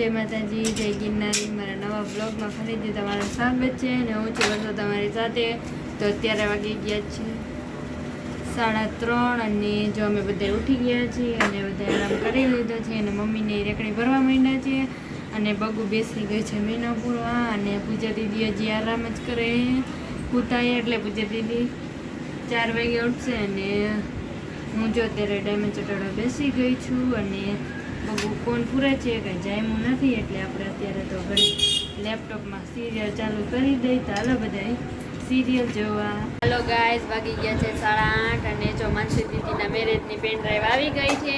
જય માતાજી, જય ગિરનારી. મારા નવા બ્લોગમાં ફરીથી તમારું સ્વાગત છે અને હું છું વર્ષો તમારી સાથે. તો અત્યારે વાગી ગયા છે સાડા ત્રણ અને જો અમે બધા ઉઠી ગયા છીએ અને બધા આરામ કરી લીધો છે અને મમ્મીને રેકડી ભરવા માંડ્યા છે અને બગુ બેસી ગઈ છે મહિનો પૂરવા અને પૂજા દીદી હજી આરામ જ કરે. પૂતાય એટલે પૂજા દીદી ચાર વાગે ઉઠશે અને હું જો અત્યારે ડાયમંડ ચટાડવા બેસી ગઈ છું અને ફોન પૂરે છે, કંઈ જામ્યું નથી, એટલે આપણે અત્યારે તો ઘણી લેપટોપમાં સિરિયલ ચાલુ કરી દઈ. તો હાલો બધા સિરિયલ જોવા. હાલો ગાઈસ વાગી ગયા છે સાડા આઠ અને જો માનસી દીદીના મેરેજની પેન ડ્રાઈવ આવી ગઈ છે.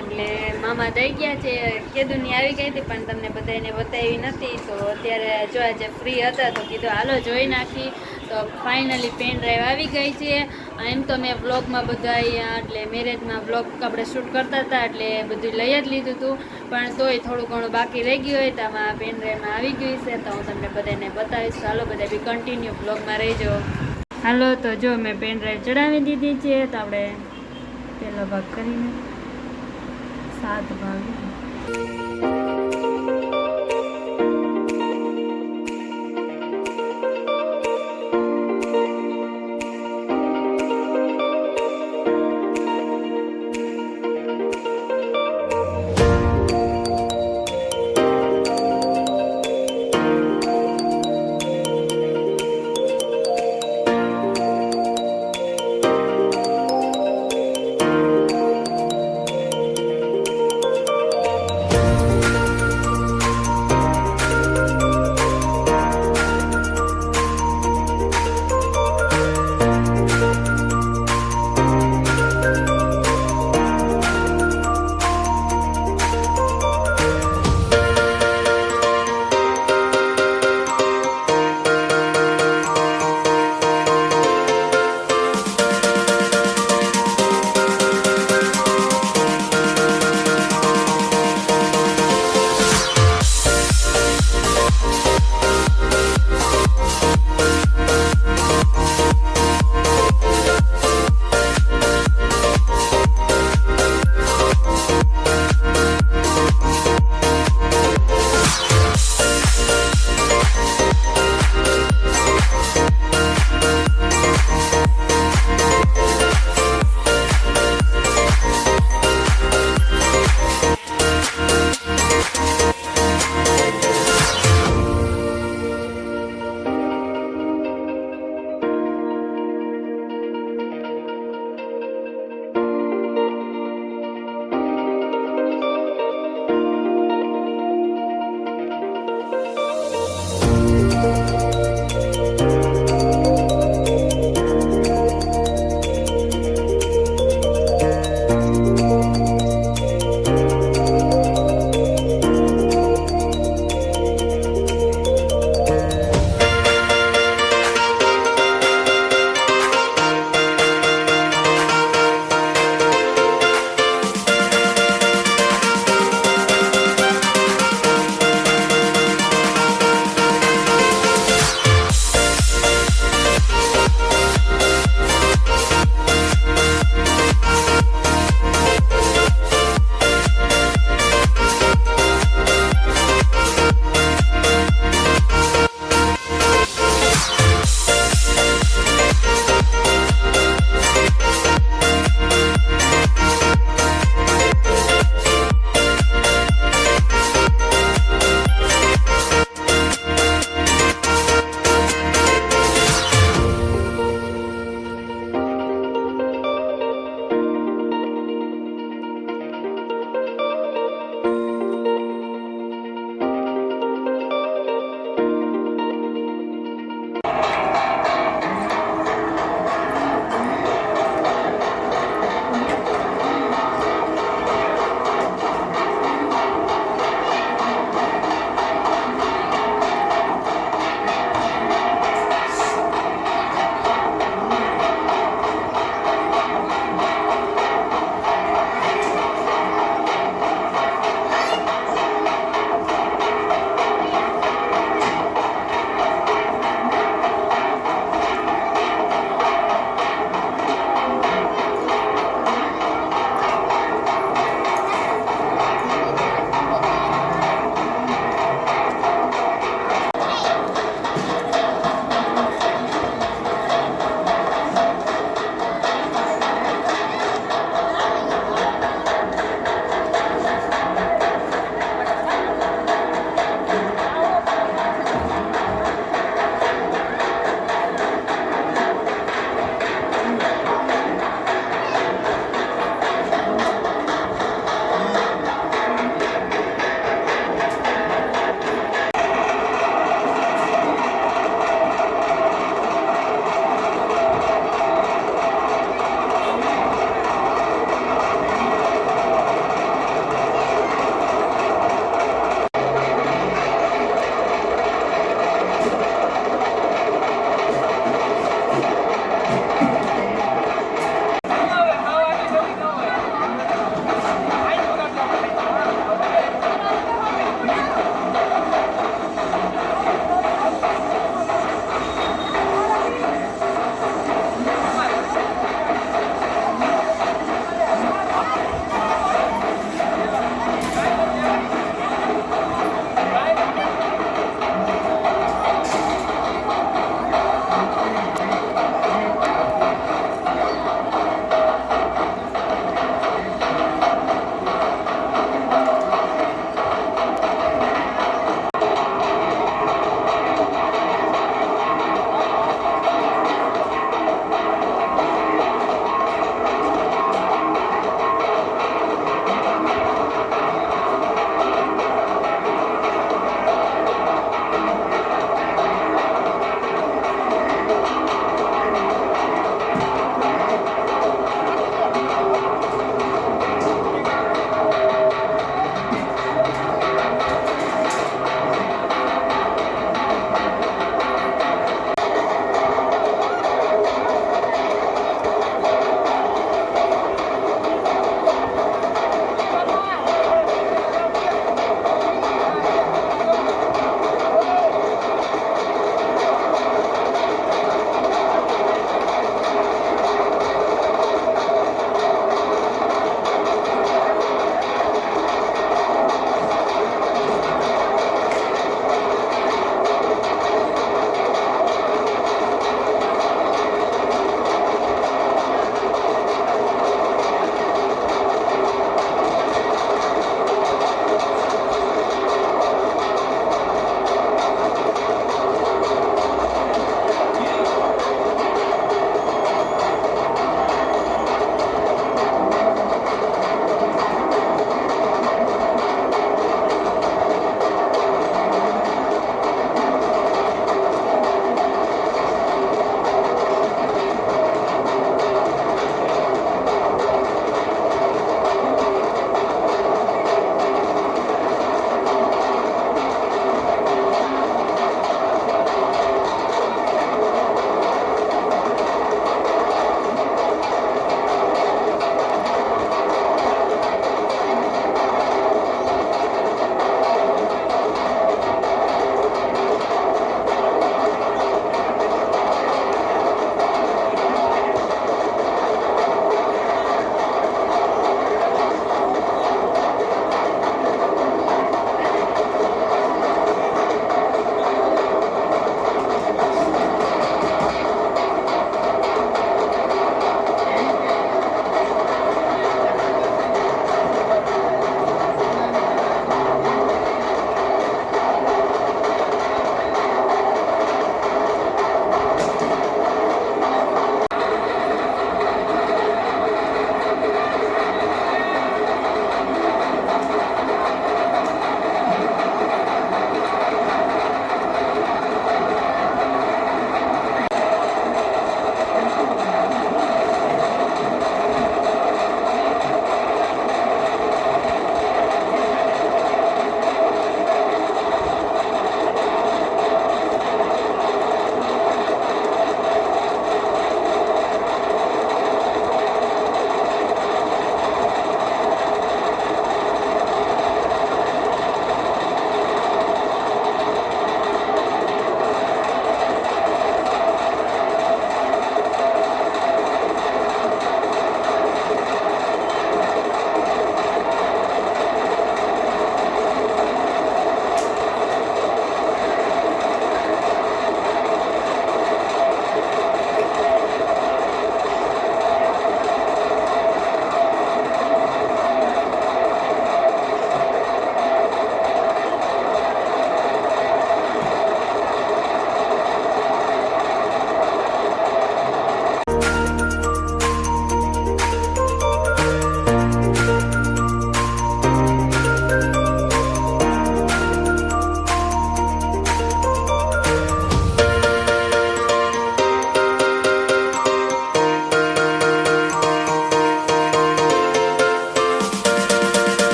એટલે મામા દઈ ગયા છે, કેદુની આવી ગઈ હતી, પણ તમને બધાને બતાવી નથી. તો અત્યારે જો આજે ફ્રી હતા, તો કીધું હાલો જોઈ નાખી. તો ફાઇનલી પેન ડ્રાઈવ આવી ગઈ છે. એમ તો મેં બ્લોગમાં બધા અહીંયા એટલે મેરેજમાં વ્લોગ આપણે શૂટ કરતા હતા એટલે બધું લઈ જ લીધું હતું પણ તોય થોડું ઘણું બાકી રહી ગયું હોય તો આમાં પેન ડ્રાઈવમાં આવી ગયું છે. તો હું તમને બધાને બતાવીશ. હાલો બધા બી કન્ટિન્યુ વ્લોગમાં રહેજો. હાલો, તો જો મેં પેન ડ્રાઈવ ચડાવી દીધી છે. તો આપણે પહેલો ભાગ કરીને સાત ભાગ.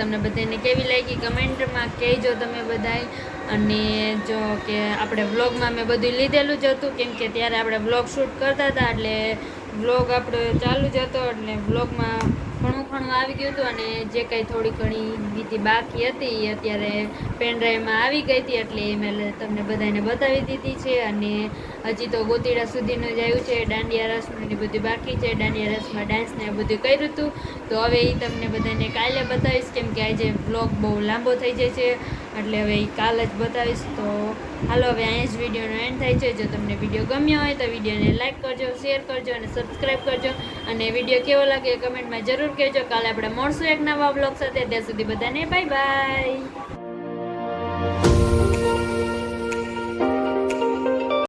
તમને બધાને કેવી લાગી? કમેન્ટમાં કહેજો તમે બધાય. અને જો કે આપણે વ્લોગમાં મેં બધું લીધેલું જ હતું, કેમ કે ત્યારે આપણે વ્લોગ શૂટ કરતા હતા, એટલે વ્લોગ આપણો ચાલુ જ હતો, એટલે વ્લોગમાં ઘણું ઘણું આવી ગયું હતું, અને જે કંઈ થોડી ઘણી ગીતી બાકી હતી એ અત્યારે પેનડ્રાઈવમાં આવી ગઈ હતી, એટલે એ મેં તમને બધાને બતાવી દીધી છે, અને હજી તો ગોતીડા સુધીનું જ આવ્યું છે, દાંડિયા રસનું ને બધું બાકી છે, દાંડિયા રસમાં ડાન્સને બધું કર્યું હતું, તો હવે એ તમને બધાને કાલે બતાવીશ, કેમ કે આજે વ્લોગ બહુ લાંબો થઈ જાય છે એટલે હવે એ કાલ જ બતાવીશ. તો હાલો, હવે અહીંયા જ વિડીયોનો એન્ડ થાય છે. જો તમને વીડિયો ગમ્યો હોય તો વિડીયોને લાઇક કરજો શેર કરજો અને સબસ્ક્રાઈબ કરજો. અને વીડિયો કેવો લાગે કમેન્ટમાં જરૂર કહેજો. કાલે આપણે મળશું એક નવા બ્લોગ સાથે. ત્યાં સુધી બધાને બાય બાય